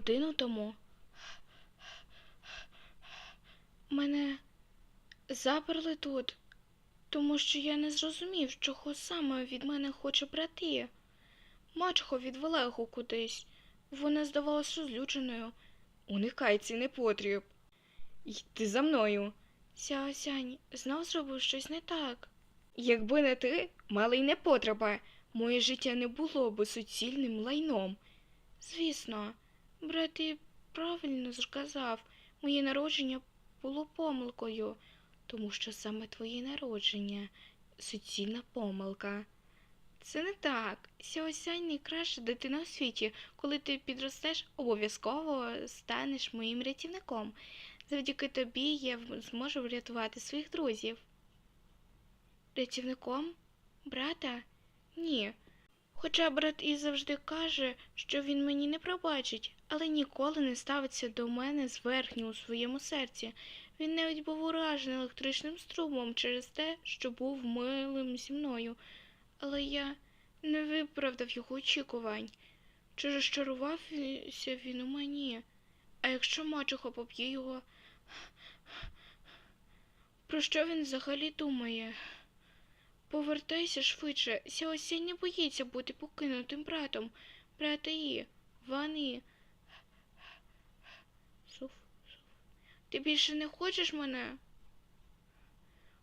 годину тому мене заперли тут, тому що я не зрозумів, чого саме від мене хоче брати. Мачухо відвела його кудись. Вона здавалась розлюченою. Уникай цей непотріб. Йди за мною. Сяосянь знов зробив щось не так. Якби не ти, малий непотреба, моє життя не було би суцільним лайном. Звісно, брат і правильно сказав, моє народження було помилкою, тому що саме твоє народження суцільна помилка. Це не так. Сяосянь найкраща дитина у світі. Коли ти підростеш, обов'язково станеш моїм рятівником. Завдяки тобі я зможу врятувати своїх друзів. Рятівником? Брата? Ні. Хоча брат і завжди каже, що він мені не пробачить, але ніколи не ставиться до мене зверхньо у своєму серці. Він навіть був уражений електричним струмом через те, що був милим зі мною. Але я не виправдав його очікувань. Чи розчарувався він у мені? А якщо мачуха поб'є його? Про що він взагалі думає? Повертайся швидше. Сяосянь не боїться бути покинутим братом. Брата І, Вани. Суф, суф. Ти більше не хочеш мене?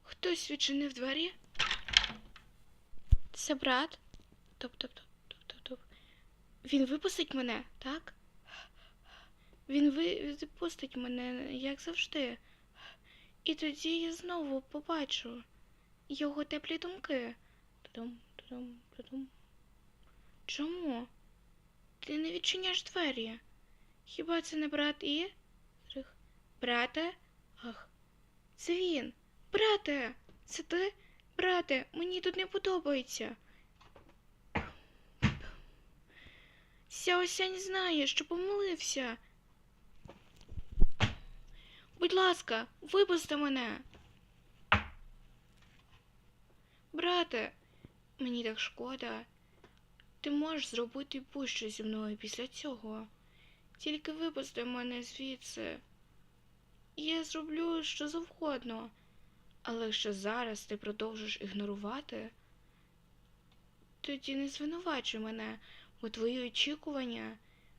Хтось відчинив двері? Це брат? Топ-топ-топ, топ-топ-топ. Він випустить мене, так? Він випустить мене, як завжди. І тоді я знову побачу його теплі думки. Тудум, тудум, тудум. Чому? Ти не відчиняєш двері. Хіба це не брат і? Брате? Ах, це він. Брате, це ти? Брате, мені тут не подобається. Сяосянь знає, що помилився. Будь ласка, випусти мене. Брате, мені так шкода. Ти можеш зробити будь-що зі мною після цього. Тільки випусти мене звідси. Я зроблю що завгодно. Але якщо зараз ти продовжиш ігнорувати, тоді не звинувачуй мене, бо твої очікування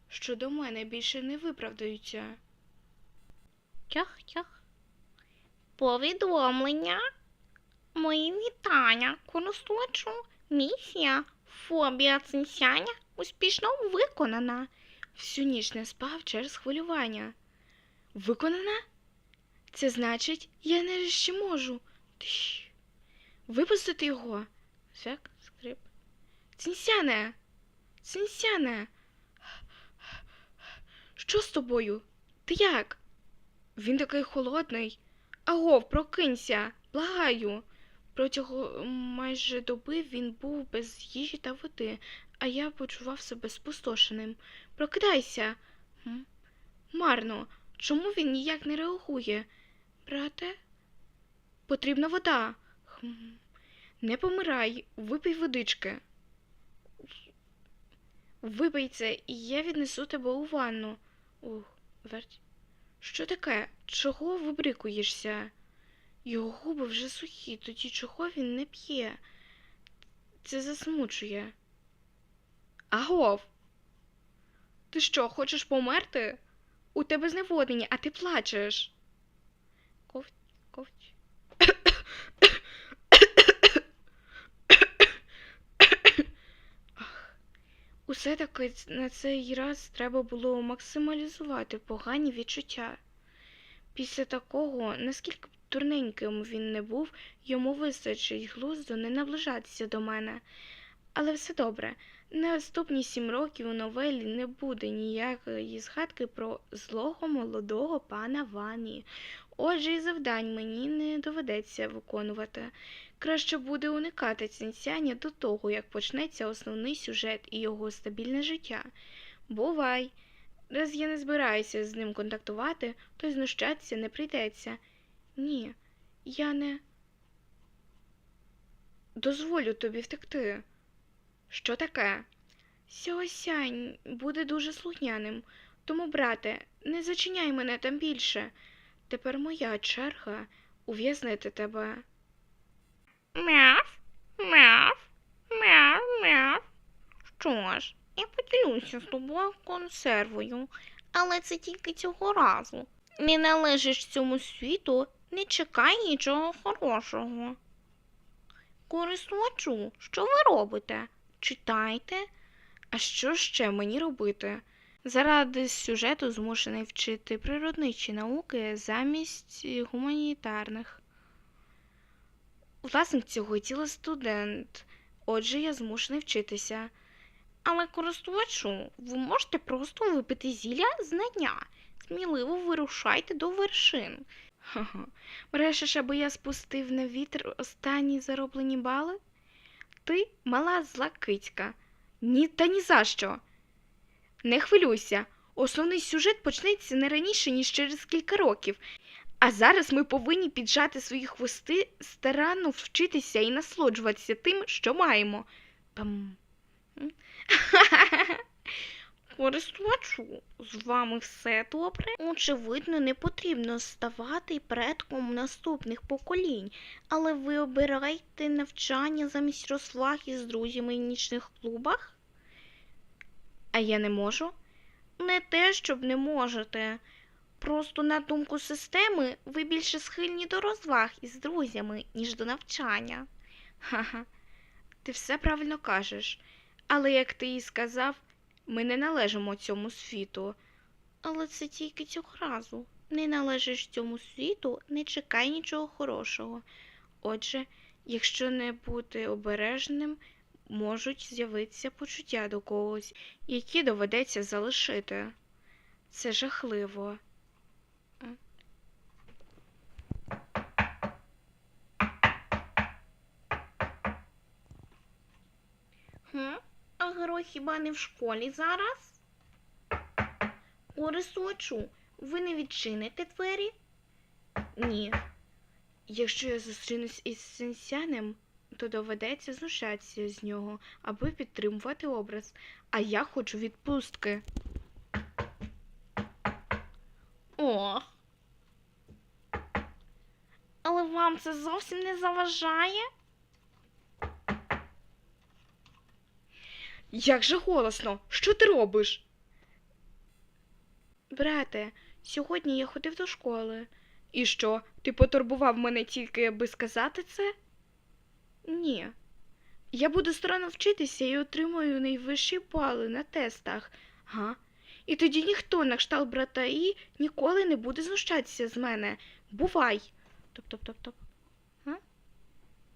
щодо мене більше не виправдаються. Тях-тях. Повідомлення. Мої вітання, користувачу. Місія фобія цинсяня успішно виконана. Всю ніч не спав через хвилювання. Виконана? Це значить, я нарешті можу. Тиш. Випустити його. Свяк, скрип. Цінсяне! Цінсяне! Що з тобою? Ти як? Він такий холодний. Агов, прокинься, благаю. Протягом майже доби він був без їжі та води, а я почував себе спустошеним. Прокидайся. Марно, чому він ніяк не реагує? Брате, потрібна вода. Не помирай, випий водички. Випий це, і я віднесу тебе у ванну. Ух, верть. Що таке? Чого вибрикуєшся? Його губи вже сухі, тоді чого він не п'є? Це засмучує. Агов! Ти що, хочеш померти? У тебе зневоднення, а ти плачеш. Ковть, ковть. Усе таки на цей раз треба було максималізувати погані відчуття. Після такого, наскільки б дурненьким він не був, йому вистачить глузду не наближатися до мене. Але все добре. Наступні сім років у новелі не буде ніякої згадки про злого молодого пана Вані. Отже, і завдань мені не доведеться виконувати. Краще буде уникати цінцяння до того, як почнеться основний сюжет і його стабільне життя. Бувай! Раз я не збираюся з ним контактувати, то й знущатися не прийдеться. Ні, я не дозволю тобі втекти. Що таке? Сяосянь буде дуже слухняним, Тому, брате, не зачиняй мене там більше. Тепер моя черга ув'язнити тебе. Мяв, мяв, мяв, мяв. Що ж, я поділюся з тобою консервою, але це тільки цього разу. Не належиш цьому світу, не чекай нічого хорошого. Користувачу, що ви робите? Читайте? А що ще мені робити? Заради сюжету змушений вчити природничі науки замість гуманітарних. Власник цього тіла студент, отже, я змушений вчитися. Але користувачу, ви можете просто випити зілля знання. Сміливо вирушайте до вершин. Брешеш, аби я спустив на вітер останні зароблені бали? Ти мала зла кицька. Ні, та ні за що. Не хвилюйся. Основний сюжет почнеться не раніше, ніж через кілька років. А зараз ми повинні піджати свої хвости, старанно вчитися і насолоджуватися тим, що маємо. Пам. Користувачу, з вами все добре? Очевидно, не потрібно ставати предком наступних поколінь, але ви обираєте навчання замість розваг із друзями в нічних клубах? А я не можу? Не те, щоб не можете. Просто на думку системи, ви більше схильні до розваг із друзями, ніж до навчання. Ха-ха. Ти все правильно кажеш. Але, як ти і сказав, ми не належимо цьому світу. Але це тільки цього разу. Не належиш цьому світу, не чекай нічого хорошого. Отже, якщо не бути обережним, можуть з'явитися почуття до когось, які доведеться залишити. Це жахливо. Хіба не в школі зараз? Користувачу, ви не відчините двері? Ні. Якщо я зустрінусь із сенсянем, то доведеться знущатися з нього, аби підтримувати образ. А я хочу відпустки. О. Але вам це зовсім не заважає? Як же голосно! Що ти робиш? Брате, сьогодні я ходив до школи. І що, ти потурбував мене тільки, аби сказати це? Ні. Я буду старанно вчитися і отримую найвищі бали на тестах. Га? І тоді ніхто на кшталт брата І ніколи не буде знущатися з мене. Бувай. Топ-топ-топ-топ.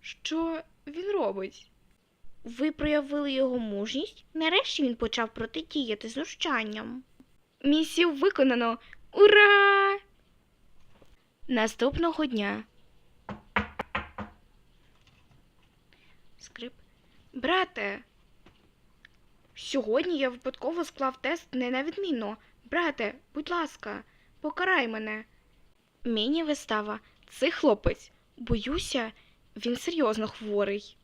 Що він робить? Ви проявили його мужність? Нарешті він почав протидіяти знущанням. Місію виконано. Ура! Наступного дня. Скрип. Брате. Сьогодні я випадково склав тест не на відмінно. Брате, будь ласка, покарай мене. Міні-вистава. Цей хлопець. Боюся, він серйозно хворий.